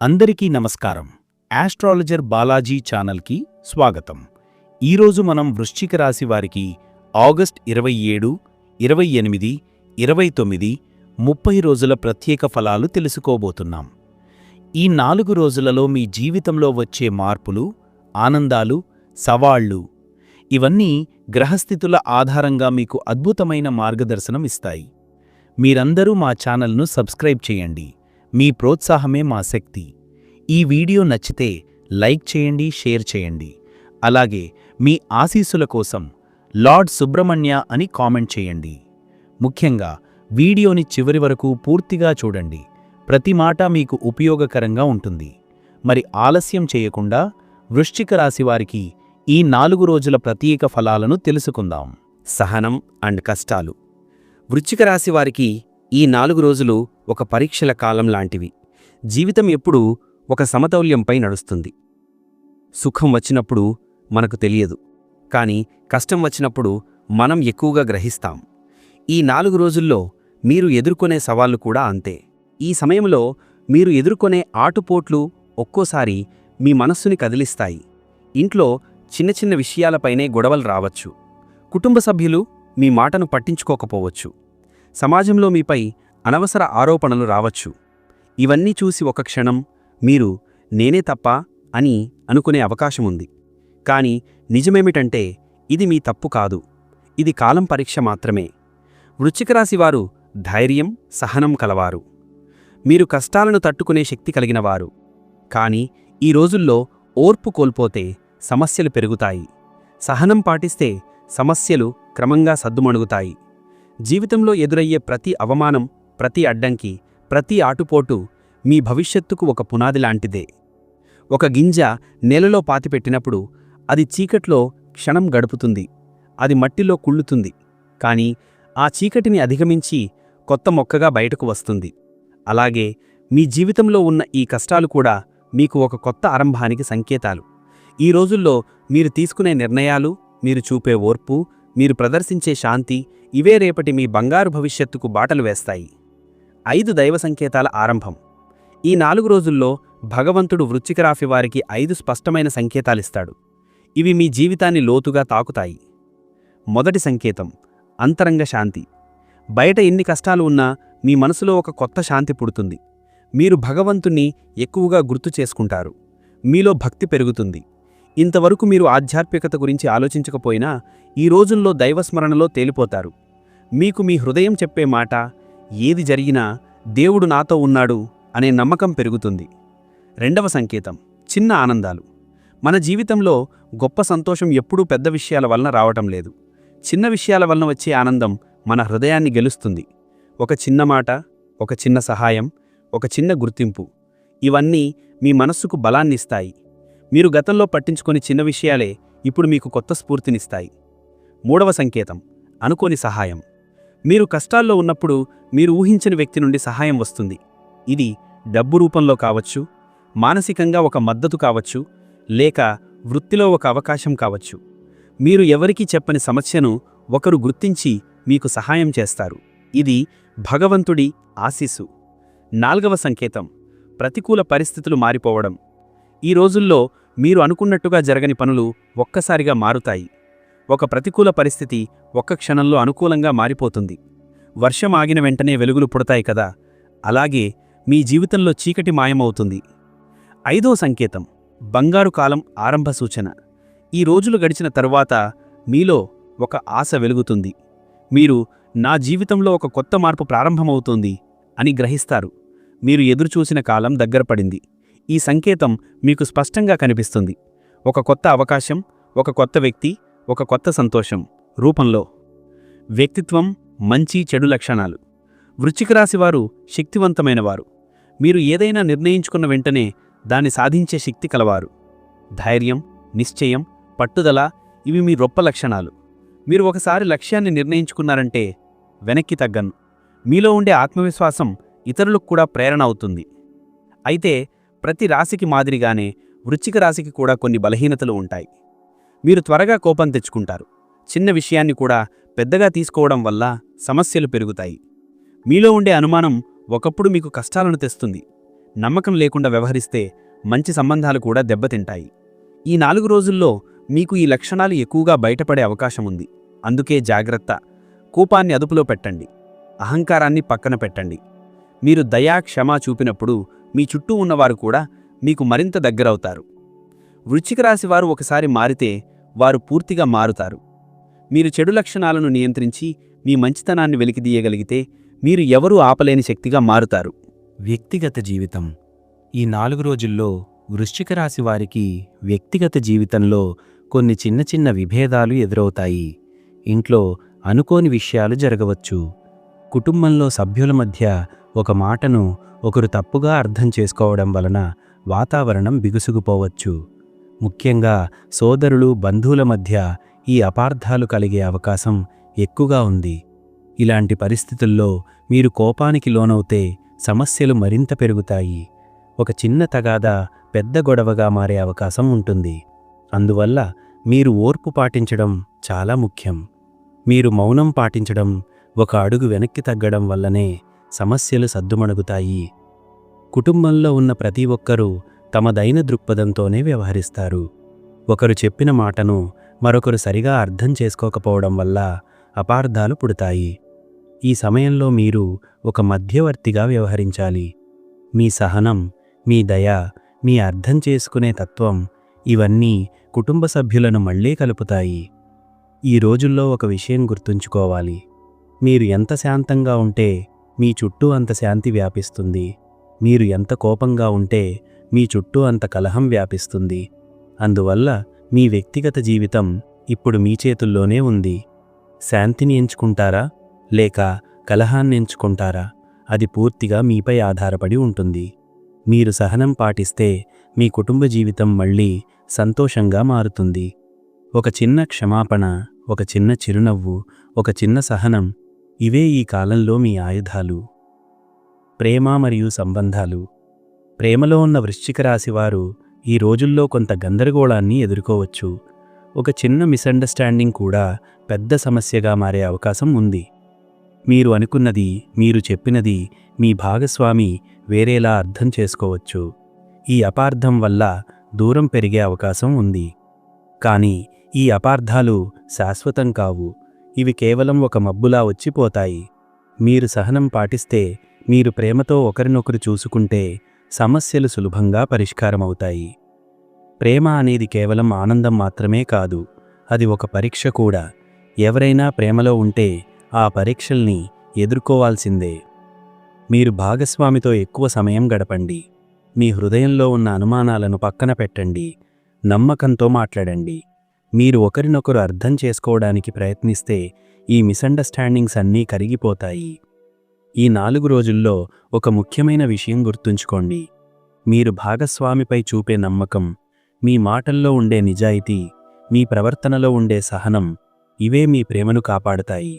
అందరికీ నమస్కారం. ఆస్ట్రాలజర్ బాలాజీ ఛానల్కి స్వాగతం. ఈరోజు మనం వృశ్చిక రాశి వారికి ఆగస్ట్ ఇరవై ఏడు ఇరవై ఎనిమిది ఇరవై తొమ్మిది ముప్పై రోజుల ప్రత్యేక ఫలాలు తెలుసుకోబోతున్నాం. ఈ నాలుగు రోజులలో మీ జీవితంలో వచ్చే మార్పులు ఆనందాలు సవాళ్ళు ఇవన్నీ గ్రహస్థితుల ఆధారంగా మీకు అద్భుతమైన మార్గదర్శనం ఇస్తాయి మీరందరూ మా ఛానల్ను సబ్స్క్రైబ్ చేయండి. మీ ప్రోత్సాహమే మా శక్తి. ఈ వీడియో నచ్చితే లైక్ చేయండి షేర్ చేయండి. అలాగే మీ ఆశీస్సుల కోసం లార్డ్ సుబ్రహ్మణ్య అని కామెంట్ చేయండి. ముఖ్యంగా వీడియోని చివరి వరకు పూర్తిగా చూడండి. ప్రతి మాట మీకు ఉపయోగకరంగా ఉంటుంది. మరి ఆలస్యం చేయకుండా వృశ్చిక రాశివారికి ఈ నాలుగు రోజుల ప్రత్యేక ఫలాలను తెలుసుకుందాం. సహనం అండ్ కష్టాలు. వృశ్చిక రాశి వారికి ఈ నాలుగు రోజులు ఒక పరీక్షల కాలం లాంటివి. జీవితం ఎప్పుడూ ఒక సమతౌల్యంపై నడుస్తుంది. సుఖం వచ్చినప్పుడు మనకు తెలియదు. కానీ కష్టం వచ్చినప్పుడు మనం ఎక్కువగా గ్రహిస్తాం. ఈ నాలుగు రోజుల్లో మీరు ఎదుర్కొనే సవాళ్ళు కూడా అంతే. ఈ సమయంలో మీరు ఎదుర్కొనే ఆటుపోట్లు ఒక్కోసారి మీ మనస్సుని కదిలిస్తాయి. ఇంట్లో చిన్న చిన్న విషయాలపైనే గొడవలు రావచ్చు. కుటుంబ సభ్యులు మీ మాటను పట్టించుకోకపోవచ్చు. సమాజంలో మీపై అనవసర ఆరోపణలు రావచ్చు. ఇవన్నీ చూసి ఒక క్షణం మీరు నేనే తప్ప అని అనుకునే అవకాశముంది కాని నిజమేమిటంటే ఇది మీ తప్పు కాదు. ఇది కాలం పరీక్ష మాత్రమే. వృశ్చికరాశివారు ధైర్యం సహనం కలవారు. మీరు కష్టాలను తట్టుకునే శక్తి కలిగినవారు కాని ఈ రోజుల్లో ఓర్పు కోల్పోతే సమస్యలు పెరుగుతాయి. సహనం పాటిస్తే సమస్యలు క్రమంగా సద్దుమణుగుతాయి. జీవితంలో ఎదురయ్యే ప్రతి అవమానం ప్రతి అడ్డంకి ప్రతి ఆటుపోటు మీ భవిష్యత్తుకు ఒక పునాది లాంటిదే. ఒక గింజ నేలలో పాతిపెట్టినప్పుడు అది చీకట్లో క్షణం గడుపుతుంది. అది మట్టిలో కుళ్ళుతుంది. కాని ఆ చీకటిని అధిగమించి కొత్త మొక్కగా బయటకు వస్తుంది. అలాగే మీ జీవితంలో ఉన్న ఈ కష్టాలు కూడా మీకు ఒక కొత్త ఆరంభానికి సంకేతాలు. ఈ రోజుల్లో మీరు తీసుకునే నిర్ణయాలు మీరు చూపే ఓర్పు మీరు ప్రదర్శించే శాంతి ఇవే రేపటి మీ బంగారు భవిష్యత్తుకు బాటలు వేస్తాయి. ఐదు దైవ సంకేతాల ఆరంభం. ఈ నాలుగు రోజుల్లో భగవంతుడు వృచ్చిక రాశి వారికి ఐదు స్పష్టమైన సంకేతాలిస్తాడు. ఇవి మీ జీవితాన్ని లోతుగా తాకుతాయి. మొదటి సంకేతం అంతరంగ శాంతి. బయట ఎన్ని కష్టాలు ఉన్నా మీ మనసులో ఒక కొత్త శాంతి పుడుతుంది. మీరు భగవంతుణ్ణి ఎక్కువగా గుర్తు చేసుకుంటారు. మీలో భక్తి పెరుగుతుంది. ఇంతవరకు మీరు ఆధ్యాత్మికత గురించి ఆలోచించకపోయినా ఈ రోజుల్లో దైవస్మరణలో తేలిపోతారు. మీకు మీ హృదయం చెప్పే మాట ఏది జరిగినా దేవుడు నాతో ఉన్నాడు అనే నమ్మకం పెరుగుతుంది. రెండవ సంకేతం చిన్న ఆనందాలు. మన జీవితంలో గొప్ప సంతోషం ఎప్పుడూ పెద్ద విషయాల వలన రావటం లేదు. చిన్న విషయాల వలన వచ్చే ఆనందం మన హృదయాన్ని గెలుస్తుంది. ఒక చిన్న మాట ఒక చిన్న సహాయం ఒక చిన్న గుర్తింపు ఇవన్నీ మీ మనస్సుకు బలాన్నిస్తాయి. మీరు గతంలో పట్టించుకొని చిన్న విషయాలే ఇప్పుడు మీకు కొత్త స్ఫూర్తినిస్తాయి. మూడవ సంకేతం అనుకోని సహాయం. మీరు కష్టాల్లో ఉన్నప్పుడు మీరు ఊహించని వ్యక్తి నుండి సహాయం వస్తుంది. ఇది డబ్బు రూపంలో కావచ్చు మానసికంగా ఒక మద్దతు కావచ్చు లేక వృత్తిలో ఒక అవకాశం కావచ్చు. మీరు ఎవరికీ చెప్పని సమస్యను ఒకరు గుర్తించి మీకు సహాయం చేస్తారు. ఇది భగవంతుడి ఆశీస్సు. నాల్గవ సంకేతం ప్రతికూల పరిస్థితులు మారిపోవడం. ఈ రోజుల్లో మీరు అనుకున్నట్టుగా జరగని పనులు ఒక్కసారిగా మారుతాయి. ఒక ప్రతికూల పరిస్థితి ఒక్క క్షణంలో అనుకూలంగా మారిపోతుంది. వర్షం ఆగిన వెంటనే వెలుగులు పుడతాయి కదా. అలాగే మీ జీవితంలో చీకటి మాయమవుతుంది. ఐదో సంకేతం బంగారు కాలం ఆరంభ సూచన. ఈ రోజులు గడిచిన తరువాత మీలో ఒక ఆశ వెలుగుతుంది. మీరు నా జీవితంలో ఒక కొత్త మార్పు ప్రారంభమవుతోంది అని గ్రహిస్తారు. మీరు ఎదురుచూసిన కాలం దగ్గరపడింది ఈ సంకేతం మీకు స్పష్టంగా కనిపిస్తుంది. ఒక కొత్త అవకాశం ఒక కొత్త వ్యక్తి ఒక కొత్త సంతోషం. రూపంలో వ్యక్తిత్వం మంచి చెడు లక్షణాలు. వృశ్చిక రాశివారు శక్తివంతమైనవారు మీరు ఏదైనా నిర్ణయించుకున్న వెంటనే దాన్ని సాధించే శక్తి కలవారు. ధైర్యం నిశ్చయం పట్టుదల ఇవి మీ రొప్ప లక్షణాలు. మీరు ఒకసారి లక్ష్యాన్ని నిర్ణయించుకున్నారంటే వెనక్కి తగ్గను. మీలో ఉండే ఆత్మవిశ్వాసం ఇతరులకు కూడా ప్రేరణ అవుతుంది. అయితే ప్రతి రాశికి మాదిరిగానే వృచ్చిక రాశికి కూడా కొన్ని బలహీనతలు ఉంటాయి. మీరు త్వరగా కోపం తెచ్చుకుంటారు. చిన్న విషయాన్ని కూడా పెద్దగా తీసుకోవడం వల్ల సమస్యలు పెరుగుతాయి. మీలో ఉండే అనుమానం ఒకప్పుడు మీకు కష్టాలను తెస్తుంది. నమ్మకం లేకుండా వ్యవహరిస్తే మంచి సంబంధాలు కూడా దెబ్బతింటాయి. ఈ నాలుగు రోజుల్లో మీకు ఈ లక్షణాలు ఎక్కువగా బయటపడే అవకాశం ఉంది. అందుకే జాగ్రత్త. కోపాన్ని అదుపులో పెట్టండి. అహంకారాన్ని పక్కన పెట్టండి. మీరు దయా క్షమా చూపినప్పుడు మీ చుట్టూ ఉన్నవారు కూడా మీకు మరింత దగ్గరవుతారు. వృచ్చిక రాశి వారు ఒకసారి మారితే వారు పూర్తిగా మారుతారు. మీరు చెడు లక్షణాలను నియంత్రించి మీ మంచితనాన్ని వెలికిదీయగలిగితే మీరు ఎవరూ ఆపలేని శక్తిగా మారుతారు. వ్యక్తిగత జీవితం. ఈ నాలుగు రోజుల్లో వృశ్చిక రాశి వారికి వ్యక్తిగత జీవితంలో కొన్ని చిన్న చిన్న విభేదాలు ఎదురవుతాయి. ఇంట్లో అనుకోని విషయాలు జరగవచ్చు. కుటుంబంలో సభ్యుల మధ్య ఒక మాటను ఒకరు తప్పుగా అర్థం చేసుకోవడం వలన వాతావరణం బిగుసుకుపోవచ్చు. ముఖ్యంగా సోదరులు బంధువుల మధ్య ఈ అపార్థాలు కలిగే అవకాశం ఎక్కువగా ఉంది. ఇలాంటి పరిస్థితుల్లో మీరు కోపానికి లోనవుతే సమస్యలు మరింత పెరుగుతాయి. ఒక చిన్న తగాదా పెద్ద గొడవగా మారే అవకాశం ఉంటుంది. అందువల్ల మీరు ఓర్పు పాటించడం చాలా ముఖ్యం. మీరు మౌనం పాటించడం ఒక అడుగు వెనక్కి తగ్గడం వల్లనే సమస్యలు సద్దుమణుగుతాయి. కుటుంబంలో ఉన్న ప్రతి ఒక్కరూ తమదైన దృక్పథంతోనే వ్యవహరిస్తారు. ఒకరు చెప్పిన మాటను మరొకరు సరిగా అర్థం చేసుకోకపోవడం వల్ల అపార్థాలు పుడతాయి. ఈ సమయంలో మీరు ఒక మధ్యవర్తిగా వ్యవహరించాలి. మీ సహనం మీ దయ మీ అర్థం చేసుకునే తత్వం ఇవన్నీ కుటుంబ సభ్యులను మళ్ళీ కలుపుతాయి. ఈ రోజుల్లో ఒక విషయం గుర్తుంచుకోవాలి. మీరు ఎంత శాంతంగా ఉంటే మీ చుట్టూ అంత శాంతి వ్యాపిస్తుంది. మీరు ఎంత కోపంగా ఉంటే మీ చుట్టూ అంత కలహం వ్యాపిస్తుంది. అందువల్ల మీ వ్యక్తిగత జీవితం ఇప్పుడు మీ చేతుల్లోనే ఉంది. శాంతిని ఎంచుకుంటారా? లేక కలహాన్ని ఎంచుకుంటారా? అది పూర్తిగా మీపై ఆధారపడి ఉంటుంది. మీరు సహనం పాటిస్తే మీ కుటుంబ జీవితం మళ్ళీ సంతోషంగా మారుతుంది. ఒక చిన్న క్షమాపణ ఒక చిన్న చిరునవ్వు ఒక చిన్న సహనం ఇవే ఈ కాలంలో మీ ఆయుధాలు. ప్రేమ మరియు సంబంధాలు. ప్రేమలో ఉన్న వృశ్చిక రాశివారు ఈ రోజుల్లో కొంత గందరగోళాన్ని ఎదుర్కోవచ్చు. ఒక చిన్న మిస్అండర్స్టాండింగ్ కూడా పెద్ద సమస్యగా మారే అవకాశం ఉంది. మీరు అనుకున్నది మీరు చెప్పినది మీ భాగస్వామి వేరేలా అర్థం చేసుకోవచ్చు. ఈ అపార్థం వల్ల దూరం పెరిగే అవకాశం ఉంది. కానీ ఈ అపార్థాలు శాశ్వతం కావు. ఇవి కేవలం ఒక మబ్బులా వచ్చిపోతాయి. మీరు సహనం పాటిస్తే మీరు ప్రేమతో ఒకరినొకరు చూసుకుంటే సమస్యలు సులభంగా పరిష్కారమవుతాయి. ప్రేమ అనేది కేవలం ఆనందం మాత్రమే కాదు అది ఒక పరీక్ష కూడా. ఎవరైనా ప్రేమలో ఉంటే ఆ పరీక్షల్ని ఎదుర్కోవాల్సిందే. మీరు భాగస్వామితో ఎక్కువ సమయం గడపండి. మీ హృదయంలో ఉన్న అనుమానాలను పక్కన పెట్టండి. నమ్మకంతో మాట్లాడండి. మీరు ఒకరినొకరు అర్థం చేసుకోవడానికి ప్రయత్నిస్తే ఈ మిస్అండర్స్టాండింగ్స్ అన్నీ కరిగిపోతాయి. ఈ నాలుగు రోజుల్లో ఒక ముఖ్యమైన విషయం గుర్తుంచుకోండి. మీరు భాగస్వామిపై చూపే నమ్మకం మీ మాటల్లో ఉండే నిజాయితీ మీ ప్రవర్తనలో ఉండే సహనం ఇవే మీ ప్రేమను కాపాడతాయి.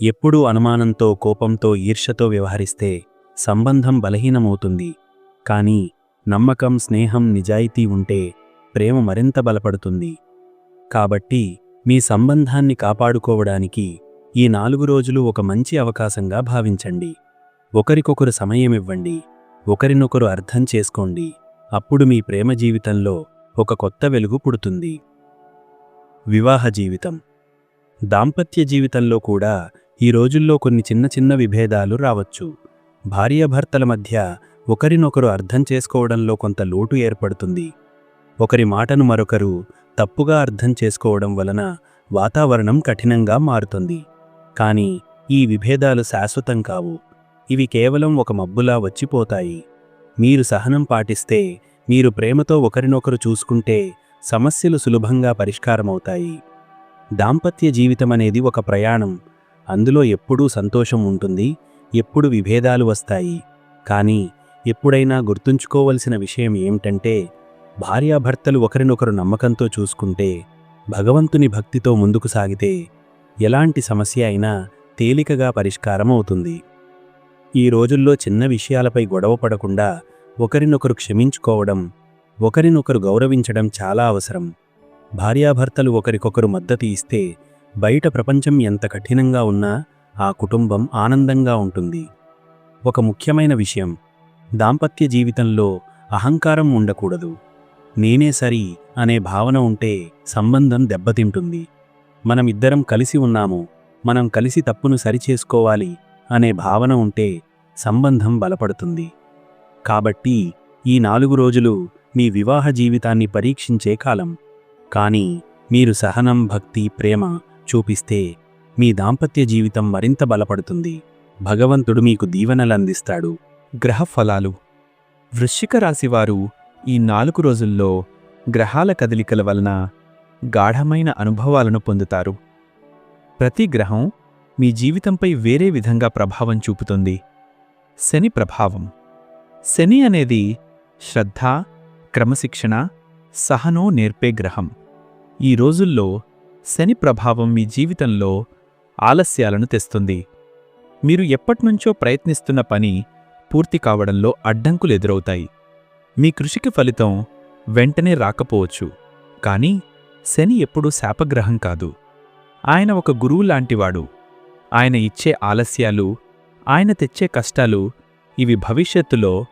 ఎప్పుడూ అనుమానంతో కోపంతో ఈర్షతో వ్యవహరిస్తే సంబంధం బలహీనమవుతుంది. కానీ నమ్మకం స్నేహం నిజాయితీ ఉంటే ప్రేమ మరింత బలపడుతుంది. కాబట్టి మీ సంబంధాన్ని కాపాడుకోవడానికి ఈ నాలుగు రోజులు ఒక మంచి అవకాశంగా భావించండి. ఒకరికొకరు సమయమివ్వండి. ఒకరినొకరు అర్థం చేసుకోండి. అప్పుడు మీ ప్రేమ జీవితంలో ఒక కొత్త వెలుగు పుడుతుంది. వివాహ జీవితం. దాంపత్య జీవితంలో కూడా ఈ రోజుల్లో కొన్ని చిన్న చిన్న విభేదాలు రావచ్చు. భార్యాభర్తల మధ్య ఒకరినొకరు అర్థం చేసుకోవడంలో కొంత లోటు ఏర్పడుతుంది. ఒకరి మాటను మరొకరు తప్పుగా అర్థం చేసుకోవడం వలన వాతావరణం కఠినంగా మారుతుంది. కానీ ఈ విభేదాలు శాశ్వతం కావు. ఇవి కేవలం ఒక మబ్బులా వచ్చిపోతాయి. మీరు సహనం పాటిస్తే మీరు ప్రేమతో ఒకరినొకరు చూసుకుంటే సమస్యలు సులభంగా పరిష్కారమవుతాయి. దాంపత్య జీవితం అనేది ఒక ప్రయాణం. అందులో ఎప్పుడూ సంతోషం ఉంటుంది ఎప్పుడు విభేదాలు వస్తాయి. కానీ ఎప్పుడైనా గుర్తుంచుకోవలసిన విషయం ఏమిటంటే భార్యాభర్తలు ఒకరినొకరు నమ్మకంతో చూసుకుంటే భగవంతుని భక్తితో ముందుకు సాగితే ఎలాంటి సమస్య అయినా తేలికగా పరిష్కారం అవుతుంది ఈ రోజుల్లో చిన్న విషయాలపై గొడవ పడకుండా ఒకరినొకరు క్షమించుకోవడం ఒకరినొకరు గౌరవించడం చాలా అవసరం. భార్యాభర్తలు ఒకరికొకరు మద్దతు ఇస్తే బయట ప్రపంచం ఎంత కఠినంగా ఉన్నా ఆ కుటుంబం ఆనందంగా ఉంటుంది. ఒక ముఖ్యమైన విషయం దాంపత్య జీవితంలో అహంకారం ఉండకూడదు. నేనే సరి అనే భావన ఉంటే సంబంధం దెబ్బతింటుంది. మనమిద్దరం కలిసి ఉన్నాము మనం కలిసి తప్పును సరిచేసుకోవాలి అనే భావన ఉంటే సంబంధం బలపడుతుంది. కాబట్టి ఈ నాలుగు రోజులు మీ వివాహ జీవితాన్ని పరీక్షించే కాలం. కానీ మీరు సహనం భక్తి ప్రేమ చూపిస్తే మీ దాంపత్య జీవితం మరింత బలపడుతుంది. భగవంతుడు మీకు దీవెనలందిస్తాడు గ్రహ ఫలాలు వృశ్చిక రాశివారు ఈ నాలుగు రోజుల్లో గ్రహాల కదలికల వలన గాఢమైన అనుభవాలను పొందుతారు. ప్రతి గ్రహం మీ జీవితంపై వేరే విధంగా ప్రభావం చూపుతుంది. శని ప్రభావం. శని అనేది శ్రద్ధ క్రమశిక్షణ సహనో నేర్పే గ్రహం. ఈ రోజుల్లో శని ప్రభావం మీ జీవితంలో ఆలస్యాలను తెస్తుంది. మీరు ఎప్పట్నుంచో ప్రయత్నిస్తున్న పని పూర్తి కావడంలో అడ్డంకులు ఎదురవుతాయి. మీ కృషికి ఫలితం వెంటనే రాకపోవచ్చు. కానీ శని ఎప్పుడూ శాపగ్రహం కాదు. ఆయన ఒక గురువు లాంటివాడు. ఆయన ఇచ్చే ఆలస్యాలు ఆయన తెచ్చే కష్టాలు ఇవి భవిష్యత్తులో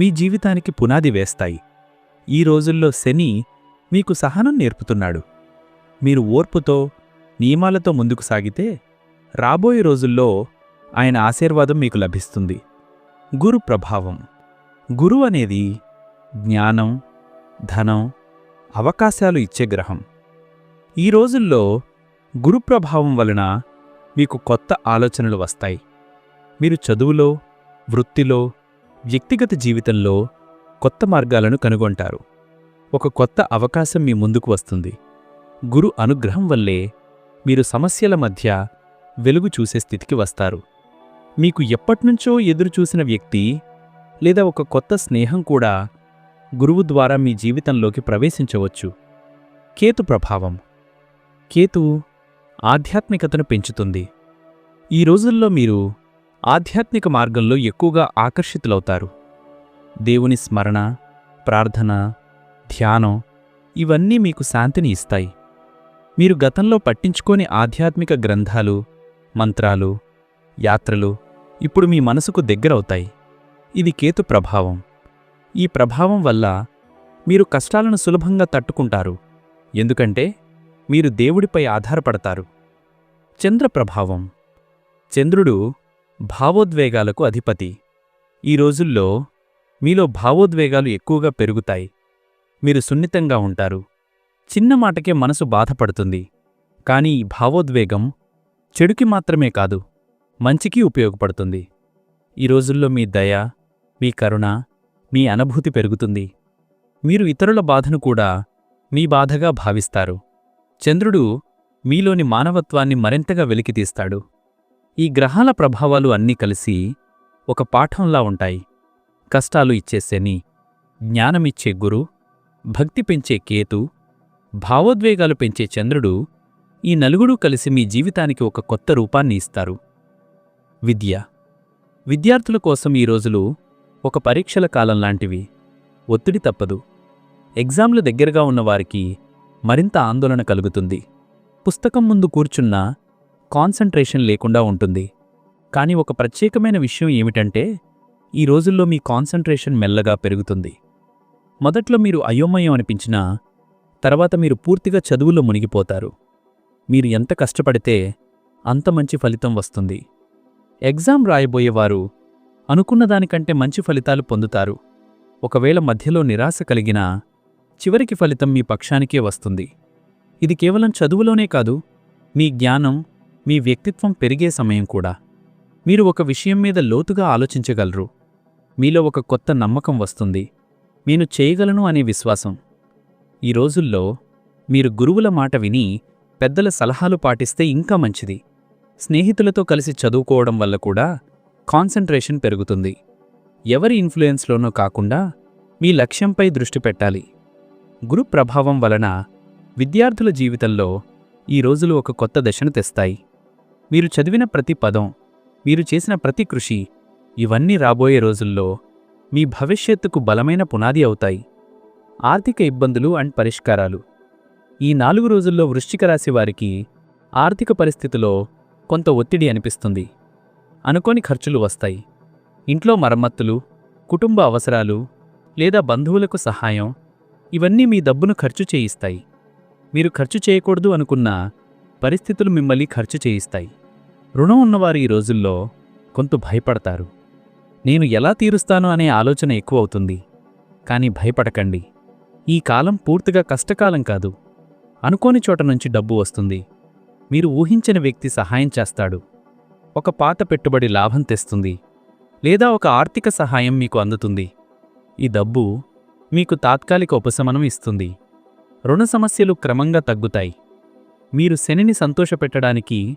మీ జీవితానికి పునాది వేస్తాయి. ఈ రోజుల్లో శని మీకు సహనం నేర్పుతున్నాడు. మీరు ఓర్పుతో నియమాలతో ముందుకు సాగితే రాబోయే రోజుల్లో ఆయన ఆశీర్వాదం మీకు లభిస్తుంది. గురు ప్రభావం. గురువు అనేది జ్ఞానం ధనం అవకాశాలు ఇచ్చే గ్రహం. ఈ రోజుల్లో గురుప్రభావం వలన మీకు కొత్త ఆలోచనలు వస్తాయి. మీరు చదువులో వృత్తిలో వ్యక్తిగత జీవితంలో కొత్త మార్గాలను కనుగొంటారు. ఒక కొత్త అవకాశం మీ ముందుకు వస్తుంది. గురు అనుగ్రహం వల్లే మీరు సమస్యల మధ్య వెలుగు చూసే స్థితికి వస్తారు. మీకు ఎప్పట్నుంచో ఎదురుచూసిన వ్యక్తి లేదా ఒక కొత్త స్నేహం కూడా గురువు ద్వారా మీ జీవితంలోకి ప్రవేశించవచ్చు. కేతు ప్రభావం. కేతు ఆధ్యాత్మికతను పెంచుతుంది. ఈ రోజుల్లో మీరు ఆధ్యాత్మిక మార్గంలో ఎక్కువగా ఆకర్షితులవుతారు. దేవుని స్మరణ ప్రార్థన ధ్యానం ఇవన్నీ మీకు శాంతిని ఇస్తాయి. మీరు గతంలో పట్టించుకోని ఆధ్యాత్మిక గ్రంథాలు మంత్రాలు యాత్రలు ఇప్పుడు మీ మనసుకు దగ్గరవుతాయి. ఇది కేతు ప్రభావం. ఈ ప్రభావం వల్ల మీరు కష్టాలను సులభంగా తట్టుకుంటారు. ఎందుకంటే మీరు దేవుడిపై ఆధారపడతారు. చంద్ర ప్రభావం. చంద్రుడు భావోద్వేగాలకు అధిపతి. ఈ రోజుల్లో మీలో భావోద్వేగాలు ఎక్కువగా పెరుగుతాయి. మీరు సున్నితంగా ఉంటారు. చిన్న మాటకే మనసు బాధపడుతుంది. కానీ ఈ భావోద్వేగం చెడుకి మాత్రమే కాదు మంచికి ఉపయోగపడుతుంది. ఈ రోజుల్లో మీ దయ మీ కరుణ మీ అనుభూతి పెరుగుతుంది. మీరు ఇతరుల బాధను కూడా మీ బాధగా భావిస్తారు. చంద్రుడు మీలోని మానవత్వాన్ని మరింతగా వెలికితీస్తాడు. ఈ గ్రహాల ప్రభావాలు అన్నీ కలిసి ఒక పాఠంలా ఉంటాయి. కష్టాలు ఇచ్చే శని జ్ఞానమిచ్చే గురు భక్తి పెంచే కేతు భావోద్వేగాలు పెంచే చంద్రుడు ఈ నలుగురు కలిసి మీ జీవితానికి ఒక కొత్త రూపాన్ని ఇస్తారు. విద్య. విద్యార్థుల కోసం ఈ రోజులు ఒక పరీక్షల కాలం లాంటివి. ఒత్తిడి తప్పదు. ఎగ్జామ్లు దగ్గరగా ఉన్నవారికి మరింత ఆందోళన కలుగుతుంది. పుస్తకం ముందు కూర్చున్నా కాన్సంట్రేషన్ లేకుండా ఉంటుంది. కానీ ఒక ప్రత్యేకమైన విషయం ఏమిటంటే ఈ రోజుల్లో మీ కాన్సంట్రేషన్ మెల్లగా పెరుగుతుంది. మొదట్లో మీరు అయోమయం అనిపించినా తర్వాత మీరు పూర్తిగా చదువులో మునిగిపోతారు. మీరు ఎంత కష్టపడితే అంత మంచి ఫలితం వస్తుంది. ఎగ్జామ్ రాయబోయేవారు అనుకున్న దానికంటే మంచి ఫలితాలు పొందుతారు. ఒకవేళ మధ్యలో నిరాశ కలిగినా చివరికి ఫలితం మీ పక్షానికే వస్తుంది. ఇది కేవలం చదువులోనే కాదు మీ జ్ఞానం మీ వ్యక్తిత్వం పెరిగే సమయం కూడా. మీరు ఒక విషయం మీద లోతుగా ఆలోచించగలరు. మీలో ఒక కొత్త నమ్మకం వస్తుంది. నేను చేయగలను అనే విశ్వాసం. ఈ రోజుల్లో మీరు గురువుల మాట విని పెద్దల సలహాలు పాటిస్తే ఇంకా మంచిది. స్నేహితులతో కలిసి చదువుకోవడం వల్ల కూడా కాన్సంట్రేషన్ పెరుగుతుంది. ఎవరి ఇన్ఫ్లుయెన్స్లోనో కాకుండా మీ లక్ష్యంపై దృష్టి పెట్టాలి. గురు ప్రభావం వలన విద్యార్థుల జీవితంలో ఈ రోజులు ఒక కొత్త దశను తెస్తాయి. మీరు చదివిన ప్రతి పదం మీరు చేసిన ప్రతి కృషి ఇవన్నీ రాబోయే రోజుల్లో మీ భవిష్యత్తుకు బలమైన పునాది అవుతాయి. ఆర్థిక ఇబ్బందులు అండ్ పరిష్కారాలు. ఈ నాలుగు రోజుల్లో వృశ్చిక రాశి వారికి ఆర్థిక పరిస్థితిలో కొంత ఒత్తిడి అనిపిస్తుంది. అనుకోని ఖర్చులు వస్తాయి. ఇంట్లో మరమ్మత్తులు కుటుంబ అవసరాలు లేదా బంధువులకు సహాయం ఇవన్నీ మీ డబ్బును ఖర్చు చేయిస్తాయి. మీరు ఖర్చు చేయకూడదు అనుకున్న పరిస్థితులు మిమ్మల్ని ఖర్చు చేయిస్తాయి. రుణం ఉన్నవారు ఈ రోజుల్లో కొంత భయపడతారు. నేను ఎలా తీరుస్తాను అనే ఆలోచన ఎక్కువ అవుతుంది కానీ భయపడకండి. ఈ కాలం పూర్తిగా కష్టకాలం కాదు. అనుకోని చోట నుంచి డబ్బు వస్తుంది. మీరు ఊహించని వ్యక్తి సహాయం చేస్తాడు. ఒక పాత పెట్టుబడి లాభం తెస్తుంది. లేదా ఒక ఆర్థిక సహాయం మీకు అందుతుంది. ఈ డబ్బు మీకు తాత్కాలిక ఉపశమనం ఇస్తుంది. రుణ సమస్యలు క్రమంగా తగ్గుతాయి. మీరు శనిని సంతోషపెట్టడానికి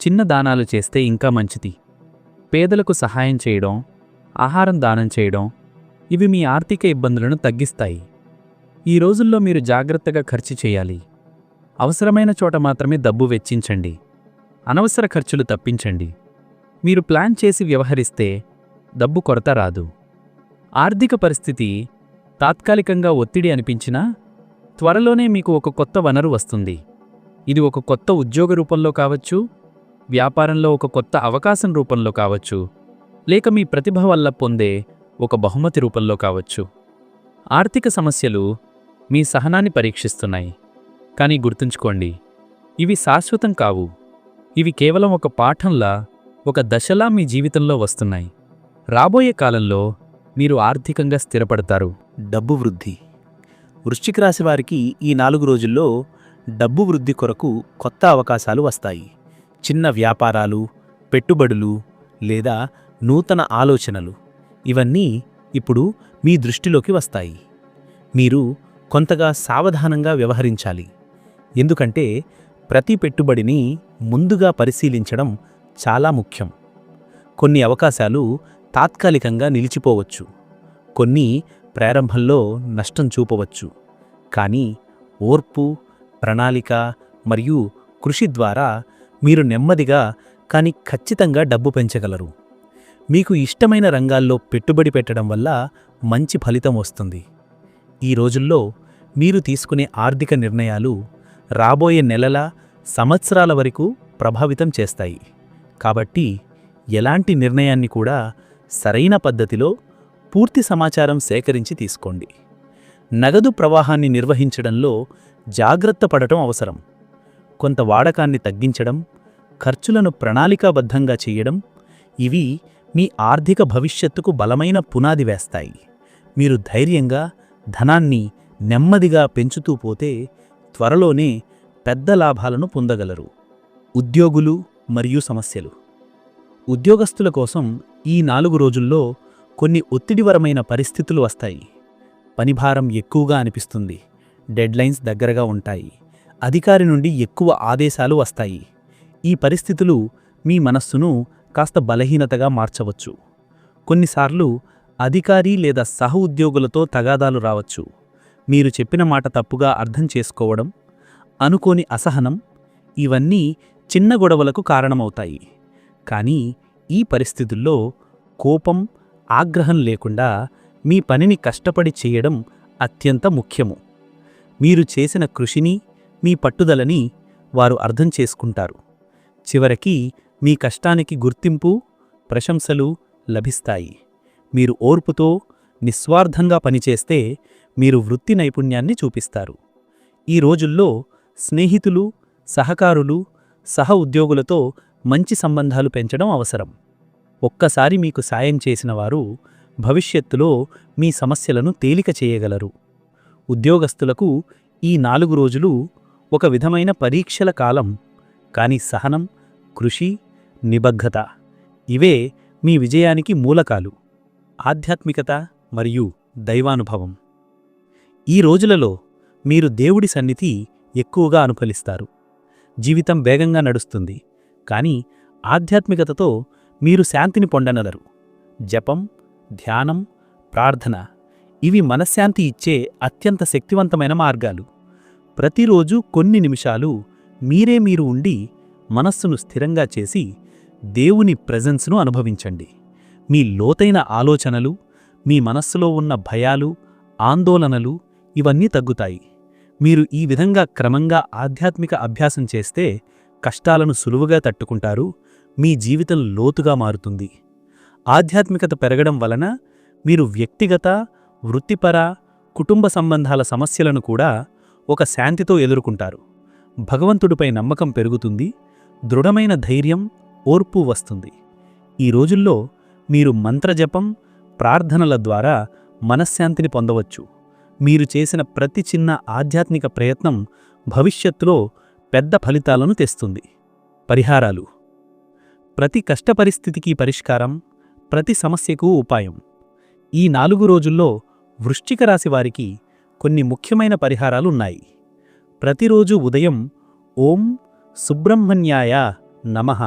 చిన్న దానాలు చేస్తే ఇంకా మంచిది. పేదలకు సహాయం చేయడం ఆహారం దానం చేయడం ఇవి మీ ఆర్థిక ఇబ్బందులను తగ్గిస్తాయి. ఈ రోజుల్లో మీరు జాగ్రత్తగా ఖర్చు చేయాలి. అవసరమైన చోట మాత్రమే డబ్బు వెచ్చించండి. అనవసర ఖర్చులు తప్పించండి. మీరు ప్లాన్ చేసి వ్యవహరిస్తే డబ్బు కొరత రాదు. ఆర్థిక పరిస్థితి తాత్కాలికంగా ఒత్తిడి అనిపించినా త్వరలోనే మీకు ఒక కొత్త వనరు వస్తుంది. ఇది ఒక కొత్త ఉద్యోగ రూపంలో కావచ్చు వ్యాపారంలో ఒక కొత్త అవకాశం రూపంలో కావచ్చు లేక మీ ప్రతిభ వల్ల పొందే ఒక బహుమతి రూపంలో కావచ్చు. ఆర్థిక సమస్యలు మీ సహనాన్ని పరీక్షిస్తున్నాయి. కానీ గుర్తుంచుకోండి ఇవి శాశ్వతం కావు. ఇవి కేవలం ఒక పాఠంలా ఒక దశలా మీ జీవితంలో వస్తున్నాయి. రాబోయే కాలంలో మీరు ఆర్థికంగా స్థిరపడతారు. డబ్బు వృద్ధి. వృశ్చిక రాశి వారికి ఈ నాలుగు రోజుల్లో డబ్బు వృద్ధి కొరకు కొత్త అవకాశాలు వస్తాయి. చిన్న వ్యాపారాలు పెట్టుబడులు లేదా నూతన ఆలోచనలు. ఇవన్నీ ఇప్పుడు మీ దృష్టిలోకి వస్తాయి. మీరు కొంతగా సావధానంగా వ్యవహరించాలి. ఎందుకంటే ప్రతి పెట్టుబడిని ముందుగా పరిశీలించడం చాలా ముఖ్యం. కొన్ని అవకాశాలు తాత్కాలికంగా నిలిచిపోవచ్చు. కొన్ని ప్రారంభంలో నష్టం చూపవచ్చు. కానీ ఓర్పు ప్రణాళిక మరియు కృషి ద్వారా మీరు నెమ్మదిగా కానీ ఖచ్చితంగా డబ్బు పెంచగలరు. మీకు ఇష్టమైన రంగాల్లో పెట్టుబడి పెట్టడం వల్ల మంచి ఫలితం వస్తుంది. ఈ రోజుల్లో మీరు తీసుకునే ఆర్థిక నిర్ణయాలు రాబోయే నెలల సంవత్సరాల వరకు ప్రభావితం చేస్తాయి. కాబట్టి ఎలాంటి నిర్ణయాన్ని కూడా సరైన పద్ధతిలో పూర్తి సమాచారం సేకరించి తీసుకోండి. నగదు ప్రవాహాన్ని నిర్వహించడంలో జాగ్రత్త పడటం అవసరం. కొంత వాడకాన్ని తగ్గించడం ఖర్చులను ప్రణాళికాబద్ధంగా చేయడం ఇవి మీ ఆర్థిక భవిష్యత్తుకు బలమైన పునాది వేస్తాయి. మీరు ధైర్యంగా ధనాన్ని నెమ్మదిగా పెంచుతూ పోతే త్వరలోనే పెద్ద లాభాలను పొందగలరు. ఉద్యోగులు మరియు సమస్యలు. ఉద్యోగస్తుల కోసం ఈ నాలుగు రోజుల్లో కొన్ని ఒత్తిడివరమైన పరిస్థితులు వస్తాయి. పనిభారం ఎక్కువగా అనిపిస్తుంది. డెడ్లైన్స్ దగ్గరగా ఉంటాయి. అధికారి నుండి ఎక్కువ ఆదేశాలు వస్తాయి. ఈ పరిస్థితులు మీ మనస్సును కాస్త బలహీనతగా మార్చవచ్చు. కొన్నిసార్లు అధికారి లేదా సహ ఉద్యోగులతో తగాదాలు రావచ్చు. మీరు చెప్పిన మాట తప్పుగా అర్థం చేసుకోవడం అనుకోని అసహనం ఇవన్నీ చిన్న గొడవలకు కారణమవుతాయి. కానీ ఈ పరిస్థితుల్లో కోపం ఆగ్రహం లేకుండా మీ పనిని కష్టపడి చేయడం అత్యంత ముఖ్యము. మీరు చేసిన కృషిని మీ పట్టుదలని వారు అర్థం చేసుకుంటారు. చివరికి మీ కష్టానికి గుర్తింపు ప్రశంసలు లభిస్తాయి. మీరు ఓర్పుతో నిస్వార్థంగా పనిచేస్తే మీరు వృత్తి నైపుణ్యాన్ని చూపిస్తారు. ఈ రోజుల్లో స్నేహితులు సహకారులు సహ ఉద్యోగులతో మంచి సంబంధాలు పెంచడం అవసరం. ఒక్కసారి మీకు సాయం చేసిన వారు భవిష్యత్తులో మీ సమస్యలను తేలిక చేయగలరు. ఉద్యోగస్తులకు ఈ నాలుగు రోజులు ఒక విధమైన పరీక్షల కాలం కాని సహనం కృషి నిబద్ధత ఇవే మీ విజయానికి మూలకాలు. ఆధ్యాత్మికత మరియు దైవానుభవం. ఈ రోజులలో మీరు దేవుడి సన్నిధి ఎక్కువగా అనుఫలిస్తారు. జీవితం వేగంగా నడుస్తుంది. కానీ ఆధ్యాత్మికతతో మీరు శాంతిని పొందనలరు. జపం ధ్యానం ప్రార్థన ఇవి మనశ్శాంతి ఇచ్చే అత్యంత శక్తివంతమైన మార్గాలు. ప్రతిరోజు కొన్ని నిమిషాలు మీరే మీరు ఉండి మనస్సును స్థిరంగా చేసి దేవుని ప్రెజెన్స్ను అనుభవించండి. మీ లోతైన ఆలోచనలు మీ మనస్సులో ఉన్న భయాలు ఆందోళనలు ఇవన్నీ తగ్గుతాయి. మీరు ఈ విధంగా క్రమంగా ఆధ్యాత్మిక అభ్యాసం చేస్తే కష్టాలను సులువుగా తట్టుకుంటారు మీ జీవితం లోతుగా మారుతుంది. ఆధ్యాత్మికత పెరగడం వలన మీరు వ్యక్తిగత వృత్తిపర కుటుంబ సంబంధాల సమస్యలను కూడా ఒక శాంతితో ఎదుర్కొంటారు. భగవంతుడిపై నమ్మకం పెరుగుతుంది దృఢమైన ధైర్యం ఓర్పు వస్తుంది. ఈ రోజుల్లో మీరు మంత్రజపం ప్రార్థనల ద్వారా మనశ్శాంతిని పొందవచ్చు. మీరు చేసిన ప్రతి చిన్న ఆధ్యాత్మిక ప్రయత్నం భవిష్యత్తులో పెద్ద ఫలితాలను తెస్తుంది. పరిహారాలు. ప్రతి కష్ట పరిస్థితికి పరిష్కారం ప్రతి సమస్యకు ఉపాయం. ఈ నాలుగు రోజుల్లో వృశ్చిక రాశి వారికి కొన్ని ముఖ్యమైన పరిహారాలున్నాయి ప్రతిరోజు ఉదయం ఓం సుబ్రహ్మణ్యాయ నమః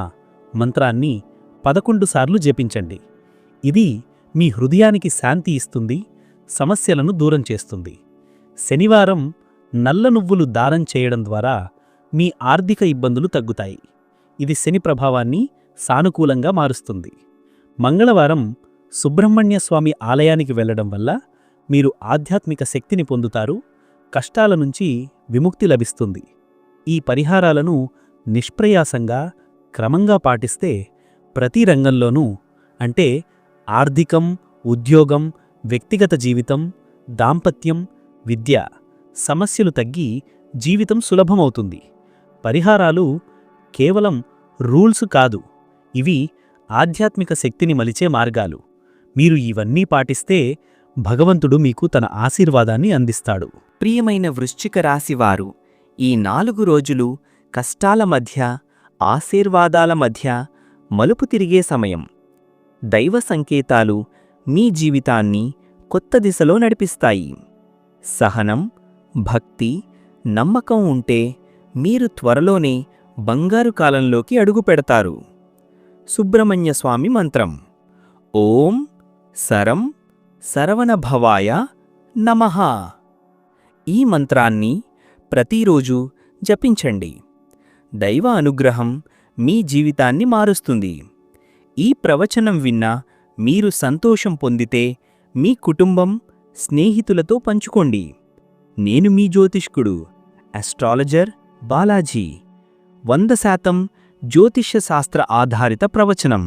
మంత్రాన్ని పదకొండు సార్లు జపించండి. ఇది మీ హృదయానికి శాంతి ఇస్తుంది సమస్యలను దూరం చేస్తుంది. శనివారం నల్ల నువ్వులు దానం చేయడం ద్వారా మీ ఆర్థిక ఇబ్బందులు తగ్గుతాయి. ఇది శని ప్రభావాన్ని సానుకూలంగా మారుస్తుంది. మంగళవారం సుబ్రహ్మణ్య స్వామి ఆలయానికి వెళ్ళడం వల్ల మీరు ఆధ్యాత్మిక శక్తిని పొందుతారు కష్టాల నుంచి విముక్తి లభిస్తుంది. ఈ పరిహారాలను నిష్ప్రయాసంగా క్రమంగా పాటిస్తే ప్రతి రంగంలోనూ అంటే ఆర్థికం ఉద్యోగం వ్యక్తిగత జీవితం దాంపత్యం విద్య సమస్యలు తగ్గి జీవితం సులభమవుతుంది. పరిహారాలు కేవలం రూల్స్ కాదు. ఇవి ఆధ్యాత్మిక శక్తిని మలిచే మార్గాలు. మీరు ఇవన్నీ పాటిస్తే భగవంతుడు మీకు తన ఆశీర్వాదాన్ని అందిస్తాడు. ప్రియమైన వృశ్చిక రాశివారు ఈ నాలుగు రోజులు కష్టాల మధ్య ఆశీర్వాదాల మధ్య మలుపు తిరిగే సమయం. దైవ సంకేతాలు మీ జీవితాన్ని కొత్త దిశలో నడిపిస్తాయి. సహనం భక్తి నమ్మకం ఉంటే మీరు త్వరలోనే బంగారు కాలంలోకి అడుగుపెడతారు సుబ్రహ్మణ్య స్వామి మంత్రం. ఓం సరం సరవణభవాయ నమః. ఈ మంత్రాన్ని ప్రతిరోజు జపించండి. దైవ అనుగ్రహం మీ జీవితాన్ని మారుస్తుంది. ఈ ప్రవచనం విన్నా మీరు సంతోషం పొందితే మీ కుటుంబం స్నేహితులతో పంచుకోండి. నేను మీ జ్యోతిష్కుడు అస్ట్రాలజర్ బాలాజీ. వంద శాతం జ్యోతిష్య శాస్త్ర ఆధారిత ప్రవచనం.